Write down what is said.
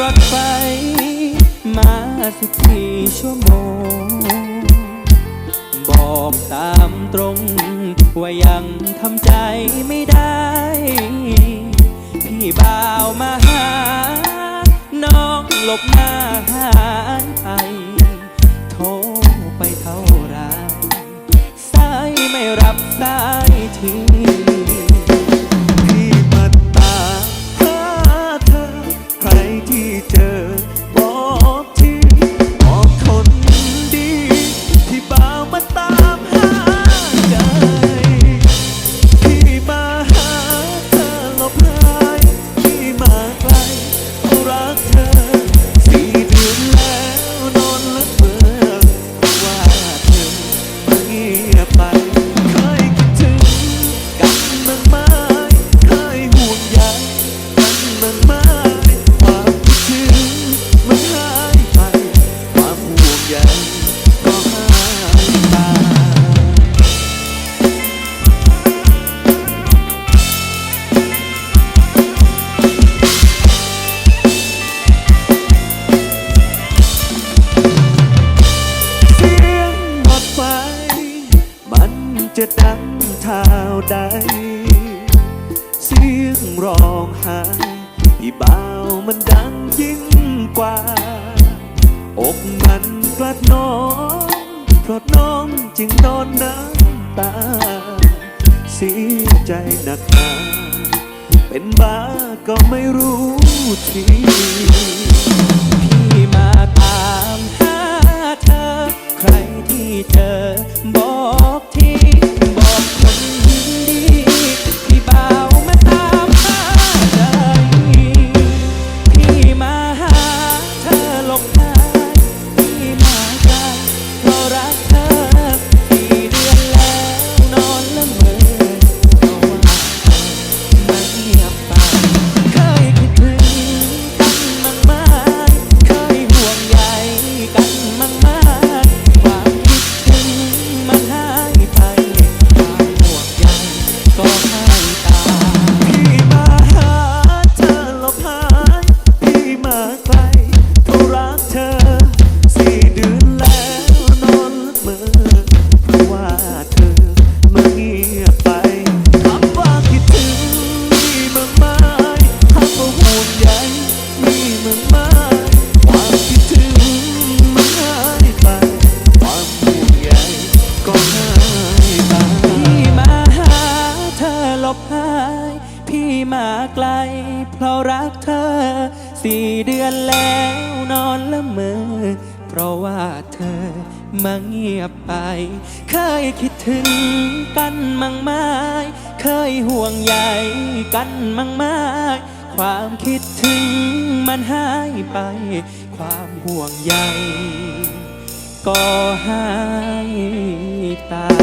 รถไฟมาสิบสี่ชั่วโมง บอกตามตรง ว่ายังทำใจไม่ได้ พี่บ่าวมาหา น้องหลบหน้าหายไปโทรไปเท่าไรสายไม่รับสายที ใจะดังเท่าใด เสียงร้องไห้ที่เบามันดังยิ่งกว่า อกมันกลัดน้องเพราะน้องจึงนอนน้ำตา เสียใจหนักหนาเป็นบ้าก็ไม่รู้ที ไกล เพราะรักเธอ สี่เดือนแล้วนอนละเมอ เพราะว่าเธอมาเงียบไป เคยคิดถึงกันมั่งไหมเคยห่วงใยกันมั่งไหมความคิดถึงมันหายไป ความห่วงใยก็หายตา